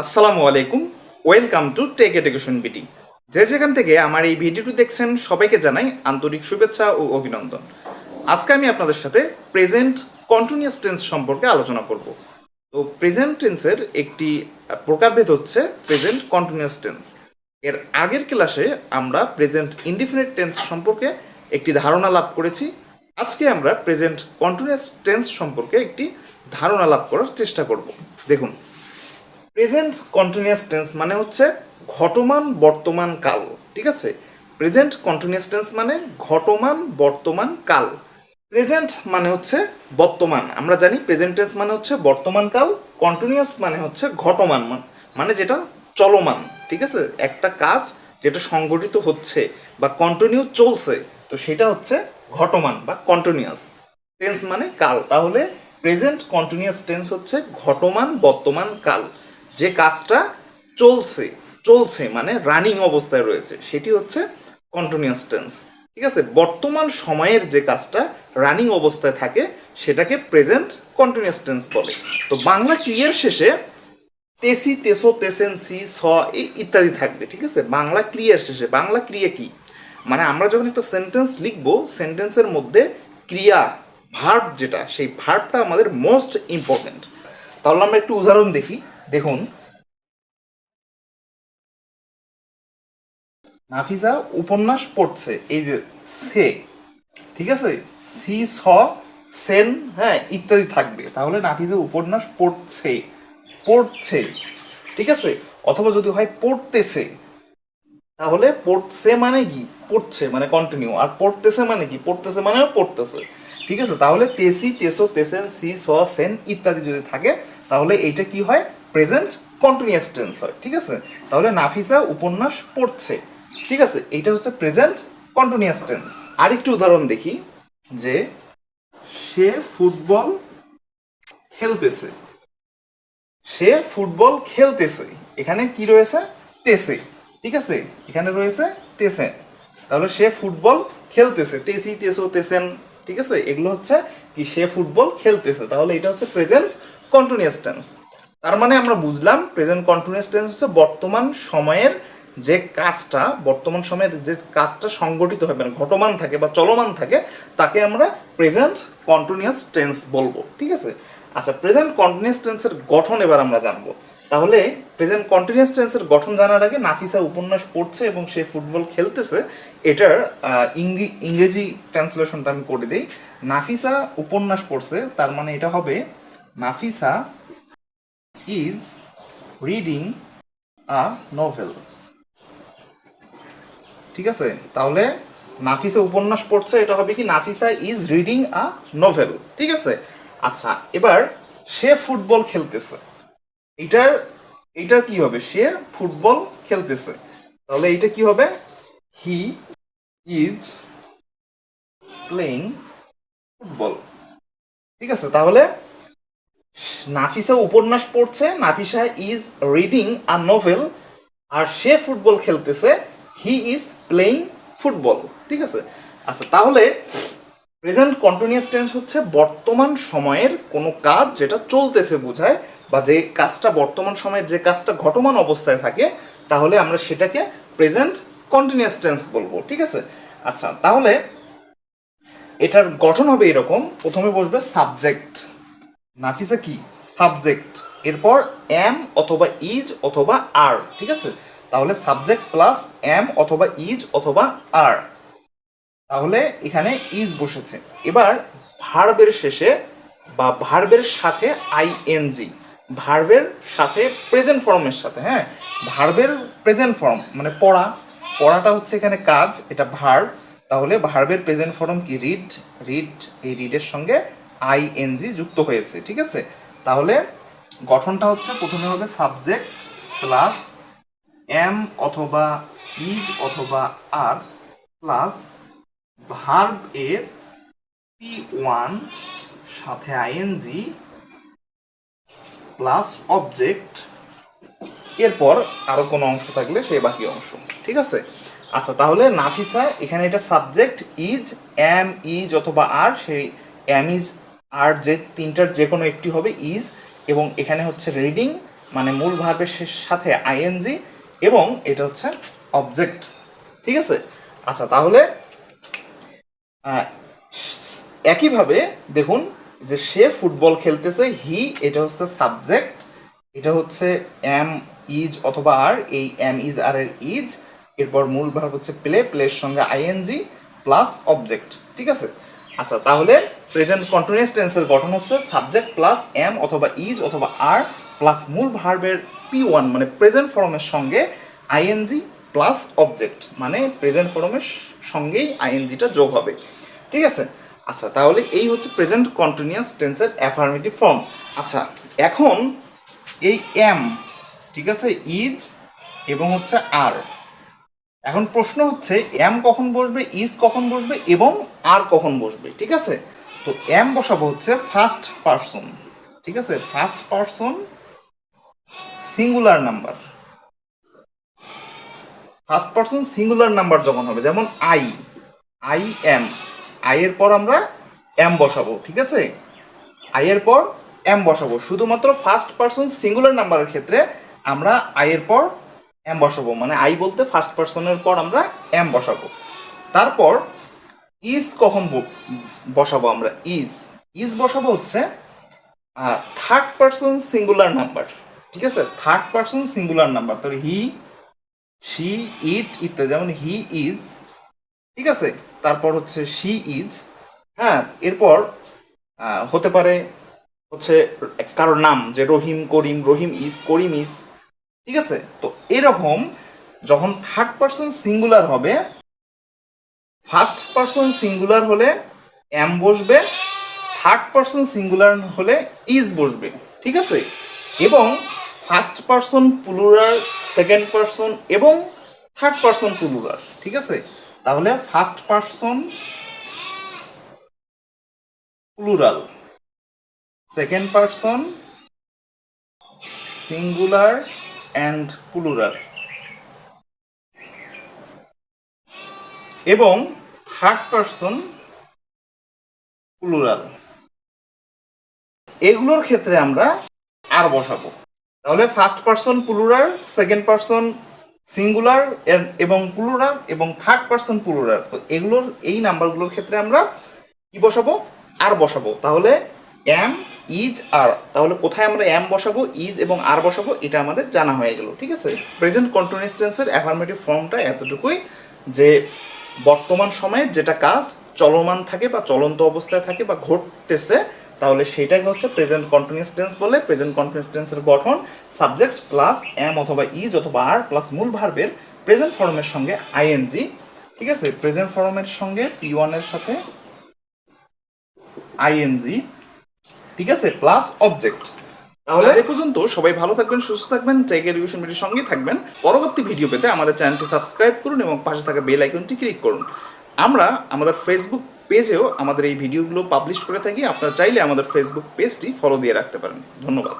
আসসালামু আলাইকুম, welcome to take education বিটি। যে যেখান থেকে আমার এই ভিডিওটি দেখছেন, সবাইকে জানাই আন্তরিক শুভেচ্ছা ও অভিনন্দন। আজকে আমি আপনাদের সাথে প্রেজেন্ট কন্টিনিউয়াস টেন্স সম্পর্কে আলোচনা করব। তো প্রেজেন্ট টেন্সের একটি প্রকারভেদ হচ্ছে প্রেজেন্ট কন্টিনিউয়াস টেন্স এর আগের ক্লাসে আমরা প্রেজেন্ট ইনডিফিনিট টেন্স সম্পর্কে একটি ধারণা লাভ করেছি। আজকে আমরা প্রেজেন্ট কন্টিনিউয়াস টেন্স সম্পর্কে একটি ধারণা লাভ করার চেষ্টা করব। দেখুন প্রেজেন্ট কন্টিনিউয়াস টেন্স মানে হচ্ছে ঘটমান বর্তমান কাল, ঠিক আছে? প্রেজেন্ট কন্টিনিউয়াস টেন্স মানে ঘটমান বর্তমান কাল। প্রেজেন্ট মানে হচ্ছে বর্তমান, আমরা জানি প্রেজেন্ট টেন্স মানে হচ্ছে বর্তমান কাল কন্টিনিউয়াস মানে হচ্ছে ঘটমান মান- যেটা চলমান, ঠিক আছে? একটা কাজ যেটা সংগঠিত হচ্ছে বা কন্টিনিউ চলছে, তো সেটা হচ্ছে ঘটমান বা কন্টিনিউয়াস টেন্স মানে কাল। তাহলে প্রেজেন্ট কন্টিনিউয়াস টেন্স হচ্ছে ঘটমান বর্তমান কাল। যে কাজটা চলছে চলছে মানে রানিং অবস্থায় রয়েছে, সেটি হচ্ছে কন্টিনিউয়াস টেন্স ঠিক আছে? বর্তমান সময়ের যে কাজটা রানিং অবস্থায় থাকে, সেটাকে প্রেজেন্ট কন্টিনিউয়াস টেন্স বলে। তো বাংলা ক্রিয়ার শেষে তেসি, তেসো, তেসেন, সি, স ইত্যাদি থাকবে, ঠিক আছে? বাংলা ক্রিয়ার শেষে, বাংলা ক্রিয়া কি? মানে আমরা যখন একটা সেন্টেন্স লিখব সেন্টেন্সের মধ্যে ক্রিয়া ভার্ব যেটা, সেই ভার্বটা আমাদের মোস্ট ইম্পর্টেন্ট তাহলে আমরা একটু উদাহরণ দেখি। দেখুন। নাফিসা উপন্যাস পড়ছে, এই যে সে, ঠিক আছে? সি, স, সেন হ্যাঁ ইত্যাদি থাকবে। তাহলে নাফিসা উপন্যাস পড়ছে পড়ছে, ঠিক আছে? অথবা যদি হয় পড়তেছে, তাহলে পড়ছে মানে কি? পড়ছে মানে কন্টিনিউ আর পড়তেছে মানে কি? পড়তেছে মানেও পড়তেছে, ঠিক আছে? তাহলে তেসি, তেসো, তেসেন, সি, স, সেন ইত্যাদি যদি থাকে, তাহলে এইটা কি হয়? প্রেজেন্ট কন্টিনিউয়াস টেন্স হয়, ঠিক আছে? তাহলে নাফিসা উপন্যাস পড়ছে। ঠিক আছে, এইটা হচ্ছে প্রেজেন্ট কন্টিনিউয়াস টেন্স আরেকটি উদাহরণ দেখি, যে সে ফুটবল খেলতেছে। সে ফুটবল খেলতেছে। এখানে কি রয়েছে? তেসে। ঠিক আছে, এখানে রয়েছে তেসে। তাহলে সে ফুটবল খেলতেছে। তেসি, তেসো, তেসেন, ঠিক আছে? এগুলো হচ্ছে কি সে ফুটবল খেলতেছে। তাহলে এটা হচ্ছে প্রেজেন্ট কন্টিনিউয়াস টেন্স তার মানে আমরা বুঝলাম প্রেজেন্ট কন্টিনিউয়াস টেন্স হচ্ছে বর্তমান সময়ের যে কাজটা, বর্তমান সময়ের যে কাজটা সংগঠিত হয় মানে ঘটমান থাকে বা চলমান থাকে, তাকে আমরা প্রেজেন্ট কন্টিনিউয়াস টেন্স বলব, ঠিক আছে? আচ্ছা প্রেজেন্ট কন্টিনিউয়াস টেন্সের গঠন এবার আমরা জানব। তাহলে প্রেজেন্ট কন্টিনিউয়াস টেন্সের গঠন জানার আগে নাফিসা উপন্যাস পড়ছে এবং সে ফুটবল খেলতেছে, এটার ইংরেজি ট্রান্সলেশনটা আমি করে দিই। নাফিসা উপন্যাস পড়ছে, তার মানে এটা হবে Nafisa is reading a novel ঠিক আছে? তাহলে নাফিসা উপন্যাস পড়ছে, এটা হবে কি? Nafisa is reading a novel ঠিক আছে? আচ্ছা এবার সে ফুটবল খেলতেছে। এটার এটার কি হবে? সে ফুটবল খেলতেছে। তাহলে এটা কি হবে? হি ইজ প্লেইং ফুটবল ঠিক আছে? তাহলে নাফিসা উপন্যাস পড়ছে, Nafisa is reading a novel আর সে ফুটবল খেলতেছে হি ইজ প্লেইং ফুটবল ঠিক আছে? আচ্ছা তাহলে প্রেজেন্ট কন্টিনিউয়াস টেন্স হচ্ছে বর্তমান সময়ের কোনো কাজ যেটা চলতেছে বোঝায়, বা যে কাজটা বর্তমান সময়ের যে কাজটা ঘটমান অবস্থায় থাকে, তাহলে আমরা সেটাকে প্রেজেন্ট কন্টিনিউয়াস টেন্স বলব, ঠিক আছে? আচ্ছা তাহলে এটার গঠন হবে এরকম, প্রথমে বসবে সাবজেক্ট নাফিসা কি? সাবজেক্ট। এরপর এম অথবা ইজ অথবা আর, ঠিক আছে? তাহলে সাবজেক্ট প্লাস এম অথবা ইজ অথবা আর। তাহলে এখানে ইজ বসেছে। এবার ভার্বের শেষে বা ভার্বের সাথে আইএনজি ভার্বের সাথে প্রেজেন্ট ফর্মের সাথে হ্যাঁ? ভার্বের প্রেজেন্ট ফর্ম মানে পড়া। পড়াটা হচ্ছে এখানে কাজ, এটা ভার্ব। তাহলে ভার্বের প্রেজেন্ট ফর্ম কি? রিড। রিড, এই রিডের সঙ্গে আইএনজি যুক্ত হয়েছে, ঠিক আছে? তাহলে গঠনটা হচ্ছে প্রথমে হবে সাবজেক্ট প্লাস এম অথবা ইজ অথবা আর প্লাস ভার্ব এর পি ওয়ান সাথে আইএনজি প্লাস অবজেক্ট। এরপর আরও কোনো অংশ থাকলে সেই বাকি অংশ, ঠিক আছে? আচ্ছা তাহলে নাফিসা, এখানে এটা সাবজেক্ট, ইজ, এম, ইজ অথবা আর, সেই এম, ইজ আর যে তিনটার যে কোনো একটি হবে ইজ এবং এখানে হচ্ছে রিডিং মানে মূল ভার্বের শেষ- সাথে আইএনজি এবং এটা হচ্ছে অবজেক্ট ঠিক আছে? আচ্ছা তাহলে একইভাবে দেখুন যে সে ফুটবল খেলতেছে হি এটা হচ্ছে সাবজেক্ট এটা হচ্ছে এম ইজ অথবা আর এই এম ইজ আর এর ইজ এরপর মূল ভার্ব হচ্ছে প্লে প্লের সঙ্গে আইএনজি প্লাস অবজেক্ট ঠিক আছে? আচ্ছা তাহলে প্রেজেন্ট কন্টিনিউয়াস টেন্সের গঠন হচ্ছে সাবজেক্ট প্লাস এম অথবা ইজ অথবা আর প্লাস মূল ভার্বের পি ওয়ান মানে প্রেজেন্ট ফর্মের সঙ্গে আইএনজি প্লাস অবজেক্ট মানে প্রেজেন্ট ফর্মের সঙ্গেই আইএনজিটা যোগ হবে। ঠিক আছে? আচ্ছা তাহলে এই হচ্ছে প্রেজেন্ট কন্টিনিউয়াস টেন্সের অ্যাফার্মেটিভ ফর্ম আচ্ছা এখন এই এম ঠিক আছে? ইজ এবং হচ্ছে আর এখন প্রশ্ন হচ্ছে এম কখন বসবে ইজ কখন বসবে এবং আর কখন বসবে, ঠিক আছে? তো এম বসাবো হচ্ছে ফার্স্ট পারসন ঠিক আছে? First person singular number first person singular number যখন হবে, যেমন আই আই এম আই এর পর আমরা এম বসাবো, ঠিক আছে? আই এর পর এম বসাবো, শুধুমাত্র ফার্স্ট পারসন সিঙ্গুলার নাম্বারের ক্ষেত্রে আমরা আই এর পর এম বসাবো মানে আই বলতে ফার্স্ট পারসনের পর আমরা এম বসাবো। তারপর ইজ কখন বসাবো আমরা? ইজ। ইজ বসাবো হচ্ছে থার্ড পারসন সিঙ্গুলার নাম্বার ঠিক আছে? থার্ড পারসন সিঙ্গুলার নাম্বার তাহলে হি শি ইট ইত্যাদি, যেমন হি ইজ ঠিক আছে? তারপর হচ্ছে শি ইজ হ্যাঁ এরপর হতে পারে হচ্ছে কারোর নাম, যে রহিম, করিম, রহিম ইজ করিম ইজ ঠিক আছে? তো এরকম যখন থার্ড পারসন সিঙ্গুলার হবে ফার্স্ট পারসন সিঙ্গুলার হলে এম বসবে থার্ড পারসন সিঙ্গুলার হলে ইজ বসবে, ঠিক আছে? এবং first person plural second person এবং থার্ড পারসন প্লুরাল ঠিক আছে? তাহলে first person plural second person singular and plural এবং থার্ড পারসন প্লুরাল এগুলোর ক্ষেত্রে আমরা আর বসাবো। তাহলে first person plural second person singular এবং প্লুরাল এবং থার্ড পারসন প্লুরাল তো এগুলোর, এই নাম্বারগুলোর ক্ষেত্রে আমরা কি বসাবো? আর বসাবো। তাহলে এম ইজ আর তাহলে কোথায় আমরা এম বসাবো ইজ এবং আর বসাবো, এটা আমাদের জানা হয়ে গেল। ঠিক আছে? প্রেজেন্ট কন্টিনিউয়াস টেন্সের অ্যাফার্মেটিভ ফর্মটা এতটুকুই যে বর্তমান সময়ে যেটা কাজ, চলমান থাকে বা চলন্ত অবস্থায় থাকে বা ঘটতেছে, তাহলে সেটাকে হচ্ছে প্রেজেন্ট কন্টিনিউয়াস টেন্স বলে। প্রেজেন্ট কন্টিনিউয়াস টেন্সের গঠন সাবজেক্ট প্লাস এম অথবা ইজ অথবা আর প্লাস মূল ভার্বের প্রেজেন্ট ফর্মের সঙ্গে আইএনজি ঠিক আছে? প্রেজেন্ট ফর্মের সঙ্গে পি ওয়ানের সাথে আইএনজি ঠিক আছে? প্লাস অবজেক্ট তাহলে? এ পর্যন্ত সবাই ভালো থাকবেন, সুস্থ থাকবেন টেক এডুকেশন ভিডিওর সঙ্গে থাকবেন। পরবর্তী ভিডিও পেতে আমাদের চ্যানেলটি সাবস্ক্রাইব করুন এবং পাশে থাকা বেল আইকনটি ক্লিক করুন। আমরা আমাদের ফেসবুক পেজেও আমাদের এই ভিডিওগুলো পাবলিশ করে থাকি। আপনারা চাইলে আমাদের ফেসবুক পেজটি ফলো দিয়ে রাখতে পারেন। ধন্যবাদ।